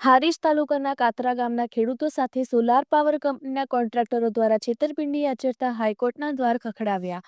હારીજ તાલુકાના કાતરા ગામના ખેડૂતો સાથે સોલાર પાવર કંપનીના કોન્ટ્રાક્ટરો દ્વારા છેતરપિંડી આચરતા હાઈકોર્ટના દ્વાર ખખડાવ્યા.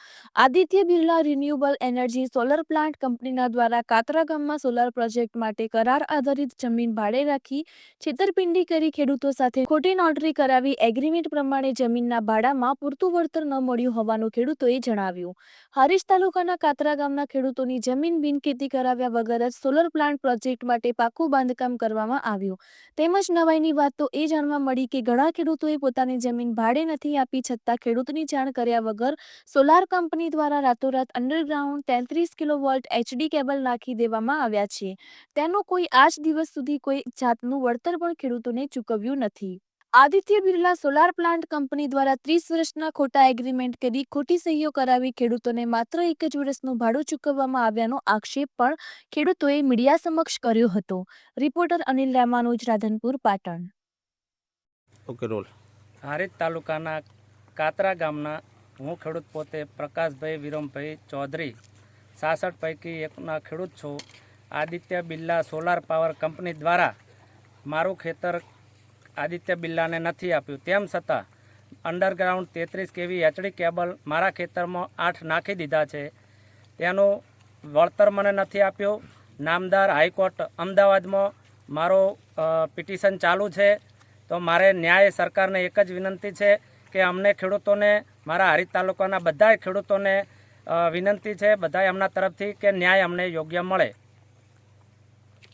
Aditya Birla renewable energy solar plant કંપનીના દ્વારા કાતરા ગામમાં સોલાર પ્રોજેક્ટ માટે કરાર આધારિત જમીન ભાડે રાખી છેતરપિંડી કરી ખેડૂતો સાથે ખોટી નોટરી કરાવી એગ્રીમેન્ટ પ્રમાણે જમીનના ભાડામાં પૂરતું વળતર ન મળ્યું હોવાનું ખેડૂતોએ જણાવ્યું. હારીજ તાલુકાના કાતરા ગામના ખેડૂતોની જમીન બિનખેતી કરાવ્યા વગર જ સોલર પ્લાન્ટ પ્રોજેક્ટ માટે પાકું બાંધકામ કરવામાં આવ્યું. તેમજ નવાઈની વાત તો એ જાણવા મળી કે ઘણા ખેડૂતોએ પોતાની જમીન ભાડે નથી આપી છતાં ખેડૂતની જાણ કર્યા વગર સોલાર કંપની દ્વારા રાતોરાત અંડરગ્રાઉન્ડ તેત્રીસ કિલો વોલ્ટ એચડી કેબલ નાખી દેવામાં આવ્યા છે. તેનું કોઈ આજ દિવસ સુધી કોઈ જાતનું વળતર પણ ખેડૂતોને ચૂકવ્યું નથી. Aditya Birla solar plant company દ્વારા ત્રીસ વર્ષના ખોટા એગ્રીમેન્ટ કરી ખોટી સહીઓ કરાવી ખેડૂતોને માત્ર એક જ વર્ષનું ભાડું ચૂકવવામાં આવ્યાનો આક્ષેપ પણ ખેડૂતોએ મીડિયા સમક્ષ કર્યો હતો. Reporter Anil Ramanuj Radhanpur Patan. Okay role. Harij તાલુકાના કાતરા ગામના હું ખેડૂત પોતે પ્રકાશભાઈ વિરમભાઈ ચૌધરી સાસઠ પૈકી એકના ખેડૂત છું. Aditya Birla solar power company દ્વારા મારું ખેતર આદિત્ય બિરલાને નથી આપ્યું. તેમ છતાં અંડરગ્રાઉન્ડ તેત્રીસ કેવી એચડી કેબલ મારા ખેતરમાં આઠ નાખી દીધા છે. તેનું વળતર મને નથી આપ્યું. નામદાર હાઈકોર્ટ અમદાવાદમાં મારો પિટિશન ચાલુ છે. તો મારે ન્યાય સરકારને એક જ વિનંતી છે કે અમને ખેડૂતોને, મારા હરિત તાલુકાના બધા ખેડૂતોને વિનંતી છે બધા એમના તરફથી કે ન્યાય અમને યોગ્ય મળે.